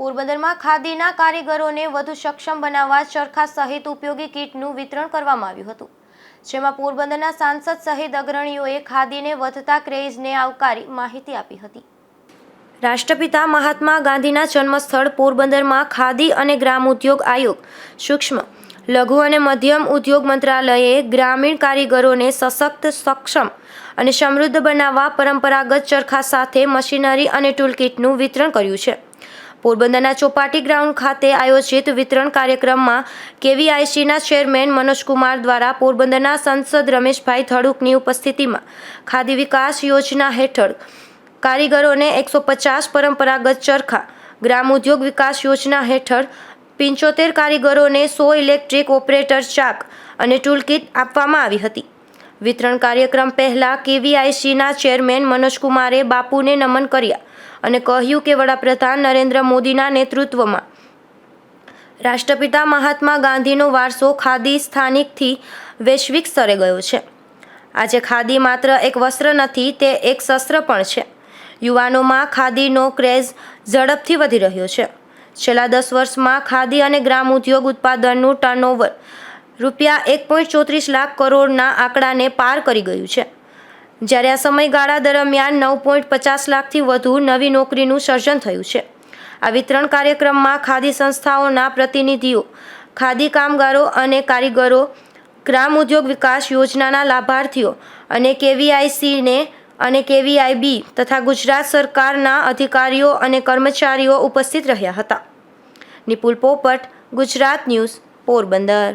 પોરબંદરમાં ખાદીના કારીગરોને વધુ સક્ષમ બનાવવા ચરખા સહિત ઉપયોગી કીટનું વિતરણ કરવામાં આવ્યું હતું. જેમાં પોરબંદરના સાંસદ સહિત અગ્રણીઓએ ખાદીને વધતા ક્રેઝને આવકારી માહિતી આપી હતી. રાષ્ટ્રપિતા મહાત્મા ગાંધીના જન્મસ્થળ પોરબંદરમાં ખાદી અને ગ્રામ ઉદ્યોગ આયોગ, સૂક્ષ્મ, લઘુ અને મધ્યમ ઉદ્યોગ મંત્રાલયે ગ્રામીણ કારીગરોને સશક્ત, સક્ષમ અને સમૃદ્ધ બનાવવા પરંપરાગત ચરખા સાથે મશીનરી અને ટૂલકીટનું વિતરણ કર્યું છે. પોરબંદરના ચોપાટી ગ્રાઉન્ડ ખાતે આયોજિત વિતરણ કાર્યક્રમમાં કેવીઆઈસીના ચેરમેન મનોજકુમાર દ્વારા પોરબંદરના સંસદ રમેશભાઈ થડુકની ઉપસ્થિતિમાં ખાદી વિકાસ યોજના હેઠળ કારીગરોને એકસો પચાસ પરંપરાગત ચરખા, ગ્રામ ઉદ્યોગ વિકાસ યોજના હેઠળ પંચોતેર કારીગરોને સો ઇલેક્ટ્રિક ઓપરેટર ચાક અને ટૂલકીટ આપવામાં આવી હતી. વિતરણ કાર્યક્રમ પહેલાં કેવીઆઈસીના ચેરમેન મનોજકુમારે બાપુને નમન કર્યા અને કહ્યું કે વડાપ્રધાન નરેન્દ્ર મોદીના નેતૃત્વમાં. રાષ્ટ્રપિતા મહાત્મા ગાંધીનો વારસો ખાદી સ્થાનિકથી વૈશ્વિક સ્તરે ગયો છે. આજે ખાદી માત્ર એક વસ્ત્ર નથી, તે એક શસ્ત્ર પણ છે. યુવાનોમાં ખાદીનો ક્રેઝ ઝડપથી વધી રહ્યો છે. છેલ્લા દસ વર્ષમાં ખાદી અને ગ્રામ ઉદ્યોગ ઉત્પાદનનું ટર્નઓવર રૂપિયા એક પોઈન્ટ ચોત્રીસ લાખ કરોડના આંકડાને પાર કરી ગયું છે. જ્યારે આ સમયગાળા દરમિયાન નવ પોઈન્ટ પચાસ લાખથી વધુ નવી નોકરીનું સર્જન થયું છે. આ વિતરણ કાર્યક્રમમાં ખાદી સંસ્થાઓના પ્રતિનિધિઓ, ખાદી કામગારો અને કારીગરો, ગ્રામ ઉદ્યોગ વિકાસ યોજનાના લાભાર્થીઓ અને કેવીઆઈસીને અને કેવીઆઈબી તથા ગુજરાત સરકારના અધિકારીઓ અને કર્મચારીઓ ઉપસ્થિત રહ્યા હતા. નિપુલ પોપટ, ગુજરાત ન્યૂઝ, પોરબંદર.